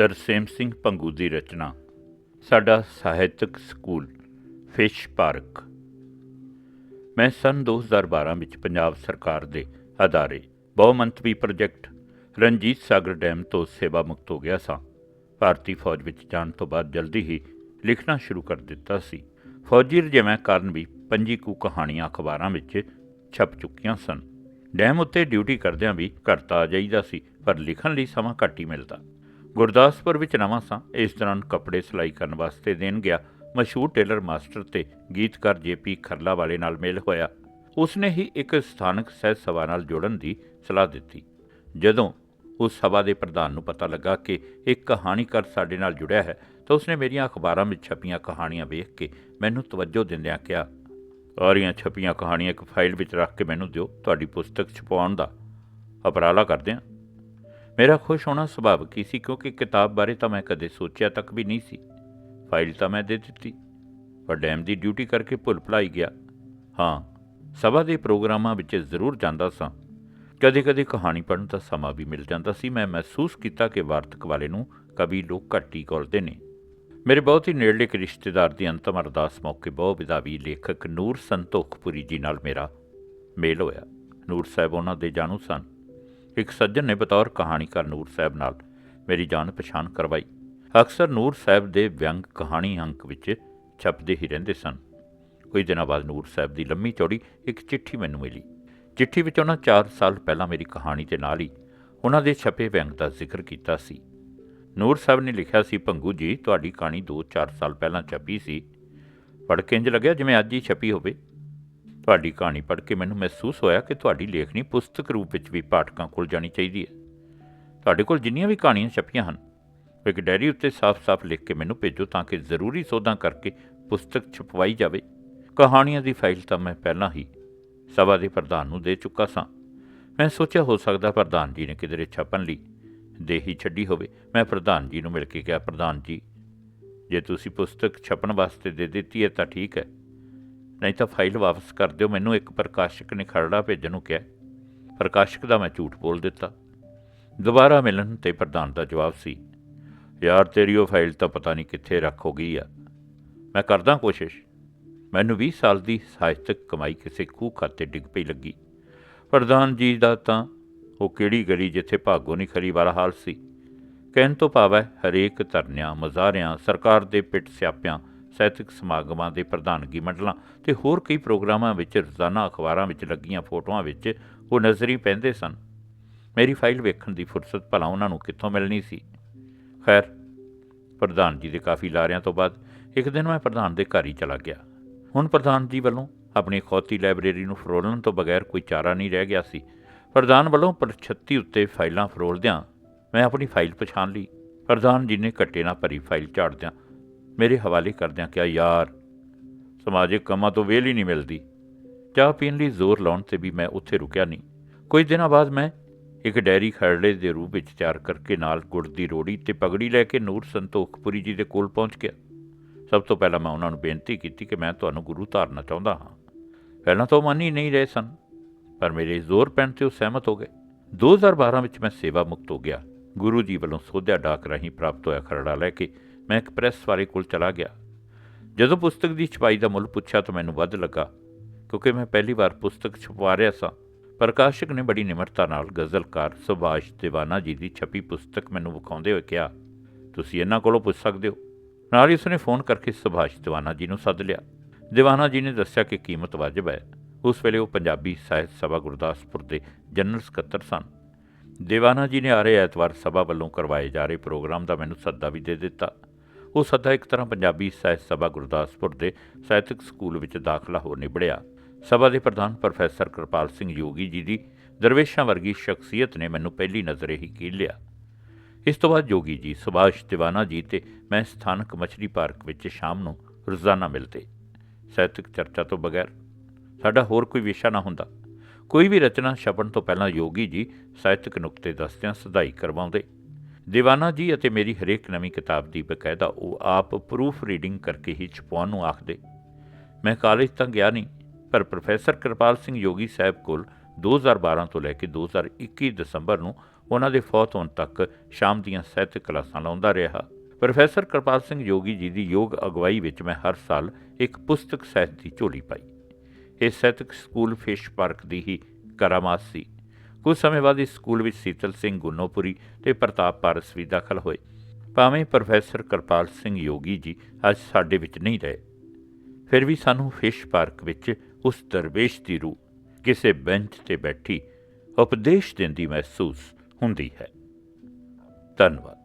ਤਰਸੇਮ ਸਿੰਘ ਪੰਗੂ ਦੀ ਰਚਨਾ। ਸਾਡਾ ਸਾਹਿਤਕ school, fish park. ਮੈਂ ਸਨ 2012 ਵਿੱਚ ਪੰਜਾਬ ਸਰਕਾਰ ਦੇ ਅਦਾਰੇ ਬਹੁਮੰਤਵੀ ਪ੍ਰੋਜੈਕਟ, ਰਣਜੀਤ ਸਾਗਰ ਡੈਮ ਤੋਂ ਸੇਵਾ ਮੁਕਤ ਹੋ ਗਿਆ ਸਾਂ। ਭਾਰਤੀ ਫੌਜ ਵਿੱਚ ਜਾਣ ਤੋਂ ਬਾਅਦ ਜਲਦੀ ਹੀ ਲਿਖਣਾ ਸ਼ੁਰੂ ਕਰ ਦਿੱਤਾ ਸੀ। ਫੌਜੀ ਰਜਿਆਂ ਕਾਰਨ ਵੀ ਪੰਜੀ ਕੁ ਕਹਾਣੀਆਂ ਅਖਬਾਰਾਂ ਵਿੱਚ ਛਪ ਚੁੱਕੀਆਂ ਸਨ। ਡੈਮ ਉੱਤੇ ਡਿਊਟੀ ਕਰਦਿਆਂ ਵੀ ਘਰ ਤਾਂ ਆ ਜਾਈਦਾ ਸੀ, ਪਰ ਲਿਖਣ ਲਈ ਸਮਾਂ ਘੱਟ ਹੀ ਮਿਲਦਾ। ਗੁਰਦਾਸਪੁਰ ਵਿੱਚ ਨਵਾਂ ਸਾਂ। ਇਸ ਦੌਰਾਨ ਕੱਪੜੇ ਸਿਲਾਈ ਕਰਨ ਵਾਸਤੇ ਦੇਣ ਗਿਆ। ਮਸ਼ਹੂਰ ਟੇਲਰ ਮਾਸਟਰ ਤੇ ਗੀਤਕਾਰ ਜੇਪੀ ਖਰਲਾ ਵਾਲੇ ਨਾਲ ਮੇਲ ਹੋਇਆ। ਉਸਨੇ ਹੀ ਇੱਕ ਸਥਾਨਕ ਸਹਿਜ ਸਭਾ ਨਾਲ ਜੋੜਨ ਦੀ ਸਲਾਹ ਦਿੱਤੀ। ਜਦੋਂ ਉਸ ਸਭਾ ਦੇ ਪ੍ਰਧਾਨ ਨੂੰ ਪਤਾ ਲੱਗਾ ਕਿ ਇੱਕ ਕਹਾਣੀਕਾਰ ਸਾਡੇ ਨਾਲ ਜੁੜਿਆ ਹੈ, ਤਾਂ ਉਸਨੇ ਮੇਰੀਆਂ ਅਖਬਾਰਾਂ ਵਿੱਚ ਛਪੀਆਂ ਕਹਾਣੀਆਂ ਵੇਖ ਕੇ ਮੈਨੂੰ ਤਵੱਜੋ ਦਿੰਦਿਆਂ ਕਿਹਾ, ਸਾਰੀਆਂ ਛਪੀਆਂ ਕਹਾਣੀਆਂ ਇੱਕ ਫਾਈਲ ਵਿੱਚ ਰੱਖ ਕੇ ਮੈਨੂੰ ਦਿਓ, ਤੁਹਾਡੀ ਪੁਸਤਕ ਛਪਾਉਣ ਦਾ ਉਪਰਾਲਾ ਕਰਦੇ ਹਾਂ ਮੇਰਾ ਖੁਸ਼ ਹੋਣਾ ਸੁਭਾਵਿਕ ਹੀ ਸੀ? ਕਿਉਂਕਿ ਕਿਤਾਬ ਬਾਰੇ ਤਾਂ ਮੈਂ ਕਦੇ ਸੋਚਿਆ ਤੱਕ ਵੀ ਨਹੀਂ ਸੀ। ਫਾਈਲ ਤਾਂ ਮੈਂ ਦੇ ਦਿੱਤੀ, ਪਰ ਡੈਮ ਦੀ ਡਿਊਟੀ ਕਰਕੇ ਭੁੱਲ ਭੁਲਾਈ ਗਿਆ। ਹਾਂ, ਸਭਾ ਦੇ ਪ੍ਰੋਗਰਾਮਾਂ ਵਿੱਚ ਜ਼ਰੂਰ ਜਾਂਦਾ ਸਾਂ। ਕਦੇ-ਕਦੇ ਕਹਾਣੀ ਪੜ੍ਹਨ ਦਾ ਸਮਾਂ ਵੀ ਮਿਲ ਜਾਂਦਾ ਸੀ। ਮੈਂ ਮਹਿਸੂਸ ਕੀਤਾ ਕਿ ਵਾਰਤਕ ਵਾਲੇ ਨੂੰ ਕਵੀ ਲੋਕ ਘੱਟ ਹੀ ਗੌਲਦੇ ਨੇ ਮੇਰੇ ਬਹੁਤ ਹੀ ਨੇੜਲੇ ਇੱਕ ਰਿਸ਼ਤੇਦਾਰ ਦੀ ਅੰਤਮ ਅਰਦਾਸ ਮੌਕੇ ਬਹੁ ਵਿਦਾਵੀ ਲੇਖਕ ਨੂਰ ਸੰਤੋਖਪੁਰੀ ਜੀ ਨਾਲ ਮੇਰਾ ਮੇਲ ਹੋਇਆ। ਨੂਰ ਸਾਹਿਬ ਉਹਨਾਂ ਦੇ ਜਾਣੂ ਸਨ। ਇੱਕ ਸੱਜਣ ਨੇ ਬਤੌਰ ਕਹਾਣੀਕਾਰ ਨੂਰ ਸਾਹਿਬ ਨਾਲ ਮੇਰੀ ਜਾਣ ਪਛਾਣ ਕਰਵਾਈ। ਅਕਸਰ ਨੂਰ ਸਾਹਿਬ ਦੇ ਵਿਅੰਗ ਕਹਾਣੀ ਅੰਕ ਵਿੱਚ ਛਪਦੇ ਹੀ ਰਹਿੰਦੇ ਸਨ। ਕੁਝ ਦਿਨਾਂ ਬਾਅਦ ਨੂਰ ਸਾਹਿਬ ਦੀ ਲੰਮੀ ਚੌੜੀ ਇੱਕ ਚਿੱਠੀ ਮੈਨੂੰ ਮਿਲੀ। ਚਿੱਠੀ ਵਿੱਚ ਉਹਨਾਂ 4 ਸਾਲ ਪਹਿਲਾਂ ਮੇਰੀ ਕਹਾਣੀ ਦੇ ਨਾਲ ਹੀ ਉਹਨਾਂ ਦੇ ਛਪੇ ਵਿਅੰਗ ਦਾ ਜ਼ਿਕਰ ਕੀਤਾ ਸੀ। ਨੂਰ ਸਾਹਿਬ ਨੇ ਲਿਖਿਆ ਸੀ, ਭੰਗੂ ਜੀ, ਤੁਹਾਡੀ ਕਹਾਣੀ 2-4 ਸਾਲ ਪਹਿਲਾਂ ਛਪੀ ਸੀ। ਪੜ੍ਹ ਕੇ ਇੰਜ ਲੱਗਿਆ ਜਿਵੇਂ ਅੱਜ ਹੀ ਛਪੀ ਹੋਵੇ। ਤੁਹਾਡੀ ਕਹਾਣੀ ਪੜ੍ਹ ਕੇ ਮੈਨੂੰ ਮਹਿਸੂਸ ਹੋਇਆ ਕਿ ਤੁਹਾਡੀ ਲੇਖਣੀ ਪੁਸਤਕ ਰੂਪ ਵਿੱਚ ਵੀ ਪਾਠਕਾਂ ਕੋਲ ਜਾਣੀ ਚਾਹੀਦੀ ਹੈ। ਤੁਹਾਡੇ ਕੋਲ ਜਿੰਨੀਆਂ ਵੀ ਕਹਾਣੀਆਂ ਛਪੀਆਂ ਹਨ ਇੱਕ ਡਾਇਰੀ ਉੱਤੇ ਸਾਫ਼-ਸਾਫ਼ ਲਿਖ ਕੇ ਮੈਨੂੰ ਭੇਜੋ ਤਾਂ ਕਿ ਜ਼ਰੂਰੀ ਸੋਧਾਂ ਕਰਕੇ ਪੁਸਤਕ ਛਪਵਾਈ ਜਾਵੇ। ਕਹਾਣੀਆਂ ਦੀ ਫਾਈਲ ਤਾਂ ਮੈਂ ਪਹਿਲਾਂ ਹੀ ਸਭਾ ਦੇ ਪ੍ਰਧਾਨ ਨੂੰ ਦੇ ਚੁੱਕਾ ਸਾਂ। ਮੈਂ ਸੋਚਿਆ ਹੋ ਸਕਦਾ ਪ੍ਰਧਾਨ ਜੀ ਨੇ ਕਿਧਰੇ ਛਪਣ ਲਈ ਦੇ ਹੀ ਛੱਡੀ ਹੋਵੇ। ਮੈਂ ਪ੍ਰਧਾਨ ਜੀ ਨੂੰ ਮਿਲ ਕੇ ਕਿਹਾ, ਪ੍ਰਧਾਨ ਜੀ, ਜੇ ਤੁਸੀਂ ਪੁਸਤਕ ਛਪਣ ਵਾਸਤੇ ਦੇ ਦਿੱਤੀ ਹੈ ਤਾਂ ਠੀਕ ਹੈ। ਨਹੀਂ ਤਾਂ ਫਾਈਲ ਵਾਪਸ ਕਰ ਦਿਓ। ਮੈਨੂੰ ਇੱਕ ਪ੍ਰਕਾਸ਼ਕ ਨੇ ਖਰੜਾ ਭੇਜਣ ਨੂੰ ਕਿਹਾ। ਪ੍ਰਕਾਸ਼ਕ ਦਾ ਮੈਂ ਝੂਠ ਬੋਲ ਦਿੱਤਾ। ਦੁਬਾਰਾ ਮਿਲਣ ਤੇ ਪ੍ਰਧਾਨ ਦਾ ਜਵਾਬ ਸੀ, ਯਾਰ, ਤੇਰੀ ਉਹ ਫਾਈਲ ਤਾਂ ਪਤਾ ਨਹੀਂ ਕਿੱਥੇ ਰੱਖ ਹੋ ਗਈ ਆ। ਮੈਂ ਕਰਦਾ ਕੋਸ਼ਿਸ਼। ਮੈਨੂੰ 20 ਸਾਲ ਦੀ ਸਾਹਿਤਕ ਕਮਾਈ ਕਿਸੇ ਖੂਹ ਖਾਤੇ ਡਿੱਗ ਪਈ ਲੱਗੀ। ਪ੍ਰਧਾਨ ਜੀ ਦਾ ਤਾਂ ਉਹ ਕਿਹੜੀ ਗਲੀ ਜਿੱਥੇ ਭਾਗੋ ਨਹੀਂ ਖਰੀ ਵਾਲਾ ਹਾਲ ਸੀ? ਕਹਿਣ ਤੋਂ ਭਾਵ ਹੈ, ਹਰੇਕ ਧਰਨਿਆਂ, ਮਜ਼ਾਰਿਆਂ, ਸਰਕਾਰ ਦੇ ਪਿੱਟ ਸਿਆਪਿਆਂ ਸਾਹਿਤਕ ਸਮਾਗਮਾਂ ਦੇ ਪ੍ਰਧਾਨਗੀ ਮੰਡਲਾਂ ਤੇ ਹੋਰ ਕਈ ਪ੍ਰੋਗਰਾਮਾਂ ਵਿੱਚ ਰੋਜ਼ਾਨਾ ਅਖਬਾਰਾਂ ਵਿੱਚ ਲੱਗੀਆਂ ਫੋਟੋਆਂ ਵਿੱਚ ਉਹ ਨਜ਼ਰੀ ਪੈਂਦੇ ਸਨ। ਮੇਰੀ ਫਾਈਲ ਵੇਖਣ ਦੀ ਫੁਰਸਤ ਭਲਾ ਉਹਨਾਂ ਨੂੰ ਕਿੱਥੋਂ ਮਿਲਣੀ ਸੀ? ਖੈਰ, ਪ੍ਰਧਾਨ ਜੀ ਦੇ ਕਾਫੀ ਲਾਰਿਆਂ ਤੋਂ ਬਾਅਦ ਇੱਕ ਦਿਨ ਮੈਂ ਪ੍ਰਧਾਨ ਦੇ ਘਰ ਹੀ ਚਲਾ ਗਿਆ। ਹੁਣ ਪ੍ਰਧਾਨ ਜੀ ਵੱਲੋਂ ਆਪਣੀ ਖੌਤੀ ਲਾਇਬ੍ਰੇਰੀ ਨੂੰ ਫਰੋਲਣ ਤੋਂ ਬਗੈਰ ਕੋਈ ਚਾਰਾ ਨਹੀਂ ਰਹਿ ਗਿਆ ਸੀ। ਪ੍ਰਧਾਨ ਵੱਲੋਂ ਪਰਛੱਤੀ ਉੱਤੇ ਫਾਈਲਾਂ ਫਰੋਲਦਿਆਂ ਮੈਂ ਆਪਣੀ ਫਾਈਲ ਪਛਾਣ ਲਈ। ਪ੍ਰਧਾਨ ਜੀ ਨੇ ਕੱਟੇ ਨਾਲ ਭਰੀ ਫਾਈਲ ਝਾੜਦਿਆਂ ਮੇਰੇ ਹਵਾਲੇ ਕਰਦਿਆਂ ਕਿਹਾ, ਯਾਰ, ਸਮਾਜਿਕ ਕੰਮਾਂ ਤੋਂ ਵੇਲ ਹੀ ਨਹੀਂ ਮਿਲਦੀ। ਚਾਹ ਪੀਣ ਲਈ ਜ਼ੋਰ ਲਾਉਣ ਤੇ ਵੀ ਮੈਂ ਉੱਥੇ ਰੁਕਿਆ ਨਹੀਂ। ਕੁਝ ਦਿਨਾਂ ਬਾਅਦ ਮੈਂ ਇੱਕ ਡੈਰੀ ਖਰੜੇ ਦੇ ਰੂਪ ਵਿੱਚ ਤਿਆਰ ਕਰਕੇ ਨਾਲ ਗੁੜ ਦੀ ਰੋੜੀ ਤੇ ਪਗੜੀ ਲੈ ਕੇ ਨੂਰ ਸੰਤੋਖਪੁਰੀ ਜੀ ਦੇ ਕੋਲ ਪਹੁੰਚ ਗਿਆ। ਸਭ ਤੋਂ ਪਹਿਲਾਂ ਮੈਂ ਉਹਨਾਂ ਨੂੰ ਬੇਨਤੀ ਕੀਤੀ ਕਿ ਮੈਂ ਤੁਹਾਨੂੰ ਗੁਰੂ ਧਾਰਨਾ ਚਾਹੁੰਦਾ ਹਾਂ। ਪਹਿਲਾਂ ਤਾਂ ਉਹ ਮੰਨ ਹੀ ਨਹੀਂ ਰਹੇ ਸਨ, ਪਰ ਮੇਰੇ ਜ਼ੋਰ ਪੈਣ ਤੇ ਉਹ ਸਹਿਮਤ ਹੋ ਗਏ। 2012 ਵਿੱਚ ਮੈਂ ਸੇਵਾ ਮੁਕਤ ਹੋ ਗਿਆ। ਗੁਰੂ ਜੀ ਵੱਲੋਂ ਸੋਧਿਆ ਡਾਕ ਰਾਹੀਂ ਪ੍ਰਾਪਤ ਹੋਇਆ ਖਰੜਾ ਲੈ ਕੇ ਮੈਂ ਇੱਕ ਪ੍ਰੈਸ ਵਾਲੇ ਕੋਲ ਚਲਾ ਗਿਆ। ਜਦੋਂ ਪੁਸਤਕ ਦੀ ਛਪਾਈ ਦਾ ਮੁੱਲ ਪੁੱਛਿਆ ਤਾਂ ਮੈਨੂੰ ਵੱਧ ਲੱਗਾ, ਕਿਉਂਕਿ ਮੈਂ ਪਹਿਲੀ ਵਾਰ ਪੁਸਤਕ ਛਪਵਾ ਰਿਹਾ ਸਾਂ। ਪ੍ਰਕਾਸ਼ਕ ਨੇ ਬੜੀ ਨਿਮਰਤਾ ਨਾਲ ਗਜ਼ਲਕਾਰ ਸੁਭਾਸ਼ ਦੀਵਾਨਾ ਜੀ ਦੀ ਛਪੀ ਪੁਸਤਕ ਮੈਨੂੰ ਵਿਖਾਉਂਦੇ ਹੋਏ ਕਿਹਾ, ਤੁਸੀਂ ਇਹਨਾਂ ਕੋਲੋਂ ਪੁੱਛ ਸਕਦੇ ਹੋ? ਨਾਲ ਹੀ ਉਸਨੇ ਫੋਨ ਕਰਕੇ ਸੁਭਾਸ਼ ਦੀਵਾਨਾ ਜੀ ਨੂੰ ਸੱਦ ਲਿਆ। ਦੀਵਾਨਾ ਜੀ ਨੇ ਦੱਸਿਆ ਕਿ ਕੀਮਤ ਵਾਜਬ ਹੈ। ਉਸ ਵੇਲੇ ਉਹ ਪੰਜਾਬੀ ਸਾਹਿਤ ਸਭਾ ਗੁਰਦਾਸਪੁਰ ਦੇ ਜਨਰਲ ਸਕੱਤਰ ਸਨ। ਦੀਵਾਨਾ ਜੀ ਨੇ ਆ ਰਹੇ ਐਤਵਾਰ ਸਭਾ ਵੱਲੋਂ ਕਰਵਾਏ ਜਾ ਰਹੇ ਪ੍ਰੋਗਰਾਮ ਦਾ ਮੈਨੂੰ ਸੱਦਾ ਵੀ ਦੇ ਦਿੱਤਾ। ਉਹ ਸੱਦਾ ਇੱਕ ਤਰ੍ਹਾਂ ਪੰਜਾਬੀ ਸਾਹਿਤ ਸਭਾ ਗੁਰਦਾਸਪੁਰ ਦੇ ਸਾਹਿਤਕ ਸਕੂਲ ਵਿੱਚ ਦਾਖਲਾ ਹੋ ਨਿਬੜਿਆ। ਸਭਾ ਦੇ ਪ੍ਰਧਾਨ ਪ੍ਰੋਫੈਸਰ ਕਿਰਪਾਲ ਸਿੰਘ ਯੋਗੀ ਜੀ ਦੀ ਦਰਵੇਸ਼ਾਂ ਵਰਗੀ ਸ਼ਖਸੀਅਤ ਨੇ ਮੈਨੂੰ ਪਹਿਲੀ ਨਜ਼ਰੇ ਹੀ ਕੀਲ ਲਿਆ। ਇਸ ਤੋਂ ਬਾਅਦ ਯੋਗੀ ਜੀ ਸੁਭਾਸ਼ ਦੀਵਾਨਾ ਜੀ ਤੇ ਮੈਂ ਸਥਾਨਕ ਮਛਲੀ ਪਾਰਕ ਵਿੱਚ ਸ਼ਾਮ ਨੂੰ ਰੋਜ਼ਾਨਾ ਮਿਲਦੇ। ਸਾਹਿਤਕ ਚਰਚਾ ਤੋਂ ਬਗੈਰ ਸਾਡਾ ਹੋਰ ਕੋਈ ਵਿਸ਼ਾ ਨਾ ਹੁੰਦਾ। ਕੋਈ ਵੀ ਰਚਨਾ ਛਪਣ ਤੋਂ ਪਹਿਲਾਂ ਯੋਗੀ ਜੀ ਸਾਹਿਤਕ ਨੁਕਤੇ ਦੱਸਦਿਆਂ ਸਦਾਈ ਕਰਵਾਉਂਦੇ। ਦੀਵਾਨਾ ਜੀ ਅਤੇ ਮੇਰੀ ਹਰੇਕ ਨਵੀਂ ਕਿਤਾਬ ਦੀ ਬਕਾਇਦਾ ਉਹ ਆਪ ਪ੍ਰੂਫ ਰੀਡਿੰਗ ਕਰਕੇ ਹੀ ਛਪਾਉਣ ਨੂੰ ਆਖਦੇ ਮੈਂ ਕਾਲਜ ਤਾਂ ਗਿਆ ਨਹੀਂ ਪਰ ਪ੍ਰੋਫੈਸਰ ਕਿਰਪਾਲ ਸਿੰਘ ਯੋਗੀ ਸਾਹਿਬ ਕੋਲ 2012 ਤੋਂ ਲੈ ਕੇ 2021 ਦਸੰਬਰ ਨੂੰ ਉਹਨਾਂ ਦੇ ਫੌਤ ਹੋਣ ਤੱਕ ਸ਼ਾਮ ਦੀਆਂ ਸਾਹਿਤਕ ਕਲਾਸਾਂ ਲਾਉਂਦਾ ਰਿਹਾ ਪ੍ਰੋਫੈਸਰ ਕਿਰਪਾਲ ਸਿੰਘ ਯੋਗੀ ਜੀ ਦੀ ਯੋਗ ਅਗਵਾਈ ਵਿੱਚ ਮੈਂ ਹਰ ਸਾਲ ਇੱਕ ਪੁਸਤਕ ਸਾਹਿਤ ਦੀ ਝੋਲੀ ਪਾਈ ਇਹ ਸਾਹਿਤਕ ਸਕੂਲ ਫਿਸ਼ ਪਾਰਕ ਦੀ ਹੀ ਕਰਾਮਾਤ ਸੀ ਕੁਝ ਸਮੇਂ ਬਾਅਦ ਇਸ ਸਕੂਲ ਵਿੱਚ ਸੀਤਲ ਸਿੰਘ ਗੁੰਨੋਪੁਰੀ ਤੇ ਪ੍ਰਤਾਪ ਪਾਰਸ ਵੀ ਦਾਖਲ ਹੋਏ। ਭਾਵੇਂ ਪ੍ਰੋਫੈਸਰ ਕਿਰਪਾਲ ਸਿੰਘ ਯੋਗੀ ਜੀ ਅੱਜ ਸਾਡੇ ਵਿੱਚ ਨਹੀਂ ਰਹੇ, ਫਿਰ ਵੀ ਸਾਨੂੰ ਫਿਸ਼ ਪਾਰਕ ਵਿੱਚ ਉਸ ਦਰਵੇਸ਼ ਦੀ ਰੂਹ, ਕਿਸੇ ਬੈਂਚ ਤੇ ਬੈਠੀ ਉਪਦੇਸ਼ ਦਿੰਦੀ ਮਹਿਸੂਸ ਹੁੰਦੀ ਹੈ। ਧੰਨਵਾਦ।